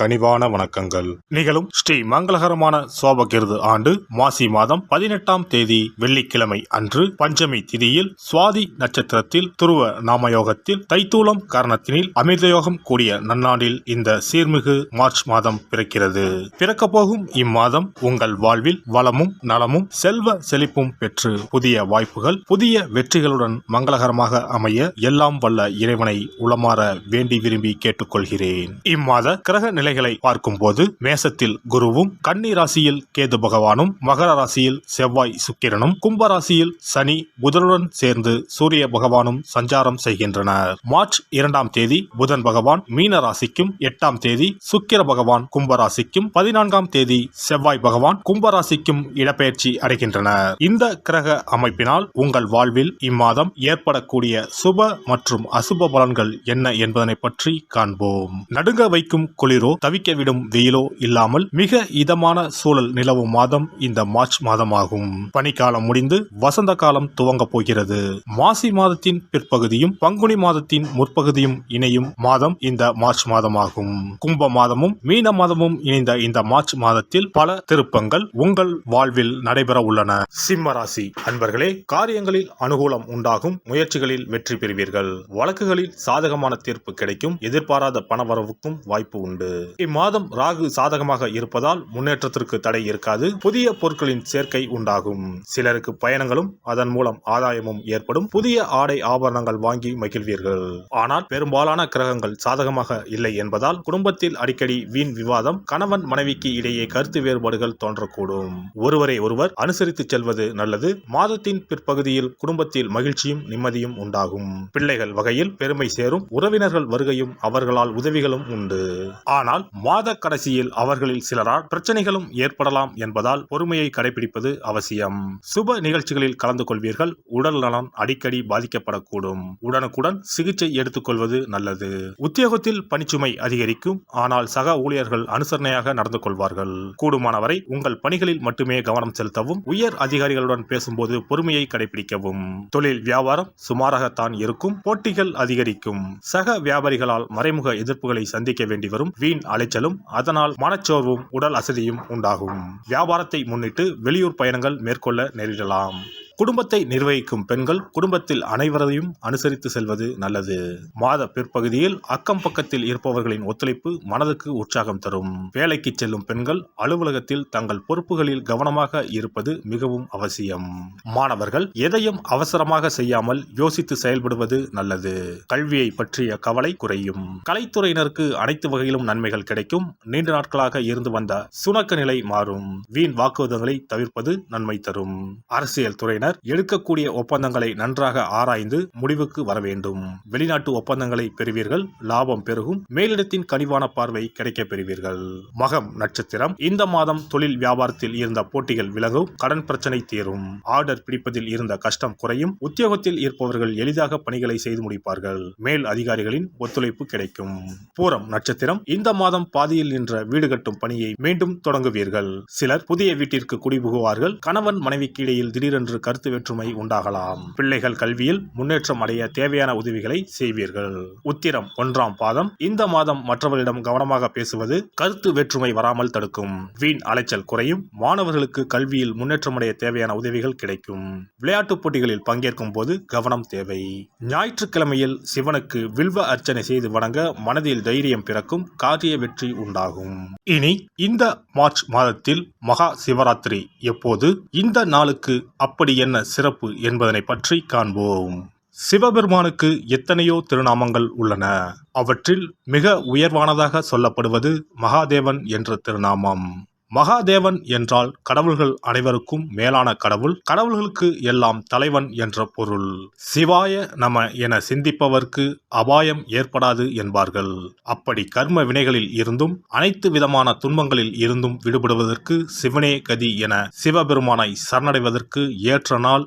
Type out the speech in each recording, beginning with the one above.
கனிவான வணக்கங்கள். நிகழும் ஸ்ரீ மங்களகரமான சோபகிருது ஆண்டு மாசி மாதம் பதினெட்டாம் தேதி வெள்ளிக்கிழமை அன்று பஞ்சமி திதியில் சுவாதி நட்சத்திரத்தில் துருவ நாமயோகத்தில் தைத்தூலம் காரணத்தினில் அமிர்தயோகம் கூடிய நன்னாண்டில் இந்த சீர்மிகு மார்ச் மாதம் பிறக்கிறது. பிறக்க போகும் இம்மாதம் உங்கள் வாழ்வில் வளமும் நலமும் செல்வ செழிப்பும் பெற்று புதிய வாய்ப்புகள் புதிய வெற்றிகளுடன் மங்களகரமாக அமைய எல்லாம் வல்ல இறைவனை உளமாற வேண்டி விரும்பி கேட்டுக்கொள்கிறேன். இம்மாத கிரக நிலை நிலைகளை பார்க்கும்போது மேசத்தில் குருவும் கன்னி ராசியில் கேது பகவானும் மகர ராசியில் செவ்வாய் சுக்கிரனும் கும்ப ராசியில் சனி புதனுடன் சேர்ந்து சூரிய பகவானும் சஞ்சாரம் செய்கின்றனர். மார்ச் இரண்டாம் தேதி புதன் பகவான் மீன ராசிக்கும் எட்டாம் தேதி சுக்கிர பகவான் கும்ப ராசிக்கும் பதினான்காம் தேதி செவ்வாய் பகவான் கும்ப ராசிக்கும் இடப்பெயர்ச்சி அடைகின்றனர். இந்த கிரக அமைப்பினால் உங்கள் வாழ்வில் இம்மாதம் ஏற்படக்கூடிய சுப மற்றும் அசுப பலன்கள் என்ன என்பதனை பற்றி காண்போம். நடுங்க வைக்கும் குளிரோ தவிக்க விடும் வெயிலோ இல்லாமல் மிக இதமான சூழல் நிலவும் மாதம் இந்த மார்ச் மாதமாகும். பனிக்காலம் முடிந்து வசந்த காலம் துவங்கப் போகிறது. மாசி மாதத்தின் பிற்பகுதியும் பங்குனி மாதத்தின் முற்பகுதியும் இணையும் மாதம் இந்த மார்ச் மாதமாகும். கும்ப மாதமும் மீன மாதமும் இணைந்த இந்த மார்ச் மாதத்தில் பல திருப்பங்கள் உங்கள் வாழ்வில் நடைபெற உள்ளன. சிம்ம ராசி அன்பர்களே காரியங்களில் அனுகூலம் உண்டாகும் முயற்சிகளில் வெற்றி பெறுவீர்கள். வழக்குகளில் சாதகமான தீர்ப்பு கிடைக்கும். எதிர்பாராத பணவரவுக்கும் வாய்ப்பு உண்டு. இம்மாதம் ராகு சாதகமாக இருப்பதால் முன்னேற்றத்திற்கு தடை இருக்காது. புதிய பொருட்களின் சேர்க்கை உண்டாகும். சிலருக்கு பயணங்களும் அதன் மூலம் ஆதாயமும் ஏற்படும். புதிய ஆடை ஆபரணங்கள் வாங்கி மகிழ்வீர்கள். ஆனால் பெரும்பாலான கிரகங்கள் சாதகமாக இல்லை என்பதால் குடும்பத்தில் அடிக்கடி வீண் விவாதம் கணவன் மனைவிக்கு இடையே கருத்து வேறுபாடுகள் தோன்றக்கூடும். ஒருவரை ஒருவர் அனுசரித்து செல்வது நல்லது. மாதத்தின் பிற்பகுதியில் குடும்பத்தில் மகிழ்ச்சியும் நிம்மதியும் உண்டாகும். பிள்ளைகள் வகையில் பெருமை சேரும். உறவினர்கள் வருகையும் அவர்களால் உதவிகளும் உண்டு. ஆனால் மாத கடைசியில் அவர்களில் சிலரால் பிரச்சனைகளும் ஏற்படலாம் என்பதால் பொறுமையை கடைபிடிப்பது அவசியம். சுப நிகழ்ச்சிகளில் கலந்து கொள்வீர்கள். உடல் நலன் அடிக்கடி பாதிக்கப்படக்கூடும். உடனுக்குடன் சிகிச்சை எடுத்துக்கொள்வது நல்லது. உத்தியோகத்தில் பணிச்சுமை அதிகரிக்கும். ஆனால் சக ஊழியர்கள் அனுசரணையாக நடந்து கொள்வார்கள். கூடுமானவரை உங்கள் பணிகளில் மட்டுமே கவனம் செலுத்தவும் உயர் அதிகாரிகளுடன் பேசும்போது பொறுமையை கடைபிடிக்கவும். தொழில் வியாபாரம் சுமாராகத்தான் இருக்கும். போட்டிகள் அதிகரிக்கும். சக வியாபாரிகளால் மறைமுக எதிர்ப்புகளை சந்திக்க வேண்டி வரும் வீண் அலைச்சலும் அதனால் மனச்சோர்வும் உடல் அசதியும் உண்டாகும். வியாபாரத்தை முன்னிட்டு வெளியூர் பயணங்கள் மேற்கொள்ள நேரிடலாம். குடும்பத்தை நிர்வகிக்கும் பெண்கள் குடும்பத்தில் அனைவரையும் அனுசரித்து செல்வது நல்லது. மாத பிற்பகுதியில் அக்கம் பக்கத்தில் இருப்பவர்களின் ஒத்துழைப்பு மனதுக்கு உற்சாகம் தரும். வேலைக்கு செல்லும் பெண்கள் அலுவலகத்தில் தங்கள் பொறுப்புகளில் கவனமாக இருப்பது மிகவும் அவசியம். மாணவர்கள் எதையும் அவசரமாக செய்யாமல் யோசித்து செயல்படுவது நல்லது. கல்வியை பற்றிய கவலை குறையும். கலைத்துறையினருக்கு அனைத்து வகையிலும் நன்மைகள் கிடைக்கும். நீண்ட நாட்களாக இருந்து வந்த சுணக்க நிலை மாறும். வீண் வாக்குவாதங்களை தவிர்ப்பது நன்மை தரும். அரசியல் துறையினர் எடுக்கக்கூடிய ஒப்பந்தங்களை நன்றாக ஆராய்ந்து முடிவுக்கு வர வேண்டும். வெளிநாட்டு ஒப்பந்தங்களை பெறுவீர்கள் லாபம் பெருகும் மேலிடத்தின் கனிவான பார்வை கிடைக்க பெறுவீர்கள். மகம் நட்சத்திரம் இந்த மாதம் தொழில் வியாபாரத்தில் இருந்த போட்டிகள் விலகும் கடன் பிரச்சனை தீரும். ஆர்டர் பிடிப்பதில் இருந்த கஷ்டம் குறையும் உத்தியோகத்தில் இருப்பவர்கள் எளிதாக பணிகளை செய்து முடிப்பார்கள். மேல் அதிகாரிகளின் ஒத்துழைப்பு கிடைக்கும். பூரம் நட்சத்திரம் இந்த மாதம் பாதியில் நின்ற வீடு கட்டும் பணியை மீண்டும் தொடங்குவீர்கள். சிலர் புதிய வீட்டிற்கு குடிபுகுவார்கள் கணவன் மனைவிக்கு இடையில் திடீரென்று கருத்து வேற்றுமை உண்டாகலாம். பிள்ளைகள் கல்வியில் முன்னேற்றம் அடைய தேவையான உதவிகளை செய்வீர்கள். உத்திரம் ஒன்றாம் பாதம். இந்த மாதம் மற்றவர்களிடம் கவனமாக பேசுவது கருத்து வேற்றுமை வராமல் தடுக்கும். வீண் அலைச்சல் குறையும். மாணவர்களுக்கு கல்வியில் முன்னேற்றம் அடைய தேவையான உதவிகள் கிடைக்கும். விளையாட்டுப் போட்டிகளில் பங்கேற்கும் போது கவனம் தேவை. ஞாயிற்றுக்கிழமையில் சிவனுக்கு வில்வ அர்ச்சனை செய்து வணங்க மனதில் தைரியம் பிறக்கும் காரிய வெற்றி உண்டாகும். இனி இந்த மார்ச் மாதத்தில் மகா சிவராத்திரி. எப்போது? இந்த நாளுக்கு அப்படி என்ன சிறப்பு என்பதனை பற்றி காண்போம். சிவபெருமானுக்கு எத்தனையோ திருநாமங்கள் உள்ளன. அவற்றில் மிக உயர்வானதாக சொல்லப்படுவது மகாதேவன் என்ற திருநாமம். மகாதேவன் என்றால் கடவுள்கள் அனைவருக்கும் மேலான கடவுள். கடவுள்களுக்கு எல்லாம் தலைவன் என்ற பொருள். சிவாய நம என சிந்திப்பவர்க்கு அபாயம் ஏற்படாது என்பார்கள். அப்படி கர்ம வினைகளில் இருந்தும் அனைத்து விதமான துன்பங்களில் இருந்தும் விடுபடுவதற்கு சிவனே கதி என சிவபெருமானை சரணடைவதற்கு ஏற்ற நாள்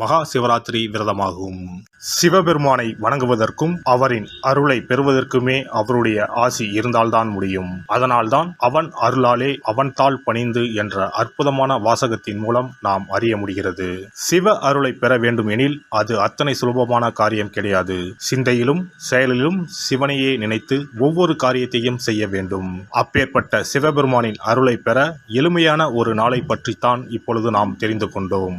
மகா சிவராத்திரி விரதமாகும். சிவபெருமானை வணங்குவதற்கும் அவரின் அருளை பெறுவதற்குமே அவருடைய ஆசி இருந்தால்தான் முடியும். அதனால்தான் அவன் அருளாலே அவன் தாள் பணிந்து என்ற அற்புதமான வாசகத்தின் மூலம் நாம் அறிய முடிகிறது. சிவ அருளை பெற வேண்டும் எனில் அது அத்தனை சுலபமான காரியம் கிடையாது. சிந்தையிலும் செயலிலும் சிவனையே நினைத்து ஒவ்வொரு காரியத்தையும் செய்ய வேண்டும். அப்பேற்பட்ட சிவபெருமானின் அருளை பெற எளிமையான ஒரு நாளை பற்றித்தான் இப்பொழுது நாம் தெரிந்து கொண்டோம்.